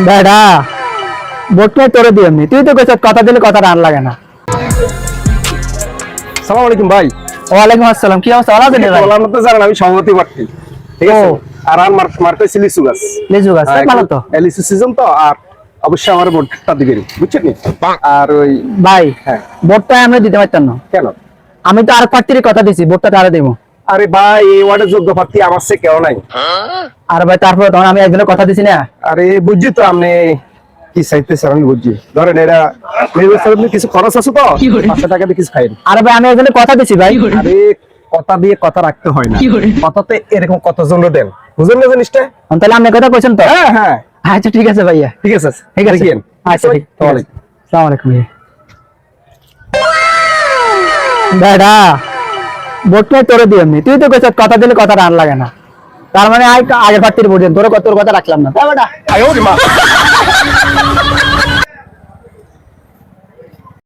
বেড়া ভোটটাই তোরে দিয়ে এমনি তুই তো কইছ কথা দিলে কথা রান লাগে না। সালাম আলাইকুম ভাই। ওয়ালাইকুম আসসালাম কি অবস্থা? ভালো আছেন ভাই? বলার মতো জানেন আমি সভাপতি প্রার্থী। ঠিক আছে। আর আমার মার- মার্কা ছিল লিচু গাছ। লিচু গাছ হ্যাঁ, ভালো তো। এই লিচু সিজন তো আর অবশ্যই আমার ভোটটা দিবেন। বুঝছেন? আর ওই ভাই হ্যাঁ। ভোটটা আমরা দিতে পারতাম না। কেন? আমি তো আর প্রার্থীর কথা দিছি ভোটটা তারা দেবো। আরে ভাই এই ওয়ার্ডের যোগ্য প্রার্থী আমার সে কেউ নাই। আর ভাই তারপরে তখন আমি একজনের কথা দিছি না? আরে বুঝছি তো আপনি কি চাইতেছেন আমি বুঝছি। ধরেন এরা নির্বাচনের কিছু খরচ আছে তো? পাঁচশো টাকা দিয়ে কিছু খাইন আর ভাই আমি একজনের কথা দিছি ভাই। আরে কথা দিয়ে কথা রাখতে হয় না। কথাতে এরকম কতজন দেন বুঝলেন না জিনিসটা? তাহলে আপনি কথা কইছেন তো? হ্যাঁ হ্যাঁ। আচ্ছা ঠিক আছে ভাইয়া। ঠিক আছে ঠিক আছে। আচ্ছা ঠিক আসসালামু আলাইকুম। ভাইয়া। বেড়া ভোটটাই তোরে দিয়ে এমনি তুই তো কইছ কথা দিলে কথা আর লাগে না। তার মানে আগে প্রার্থীর ভোট তোর তোর কথা রাখলাম না।